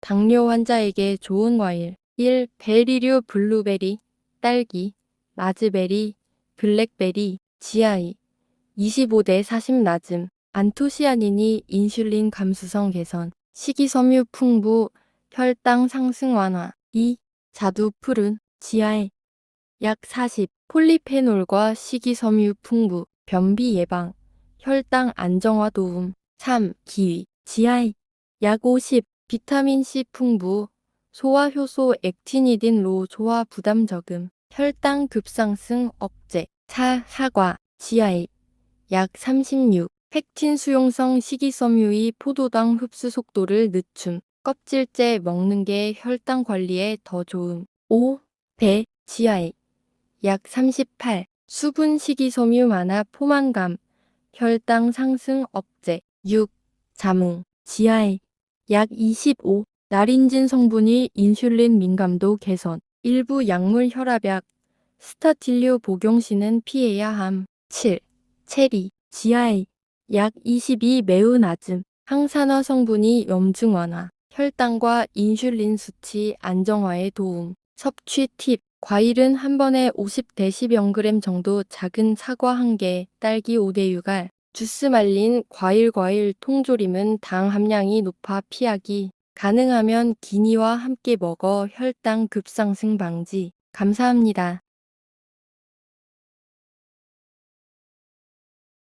당뇨 환자에게 좋은 과일 1. 베리류 블루베리, 딸기, 라즈베리, 블랙베리, 지아이 25대 40 낮음 안토시아닌이 인슐린 감수성 개선 식이섬유 풍부 혈당 상승 완화 2. 자두 푸른 지아이 약 40. 폴리페놀과 식이섬유 풍부 변비 예방 혈당 안정화 도움 3. 기위 지아이 약 50. 비타민C 풍부 소화 효소 액티니딘 로 소화 부담 적음 혈당 급상승 억제 4. 사과 지아이 약 36. 팩틴 수용성 식이섬유의 포도당 흡수 속도를 늦춤 껍질째 먹는 게 혈당 관리에 더 좋음 5. 배 지아이 약 38. 수분 식이섬유 많아 포만감 혈당 상승 억제 6. 자몽 지아이 약 25. 나린진 성분이 인슐린 민감도 개선. 일부 약물 혈압약. 스타틸류 복용 시는 피해야 함. 7. 체리. 지아이 약22 매우 낮음. 항산화 성분이 염증 완화. 혈당과 인슐린 수치 안정화에 도움. 섭취 팁. 과일은 한 번에 50dg 정도 작은 사과 1개, 딸기 5대 유갈, 주스 말린 과일 과일 통조림은 당 함량이 높아 피하기. 가능하면 기니와 함께 먹어 혈당 급상승 방지. 감사합니다.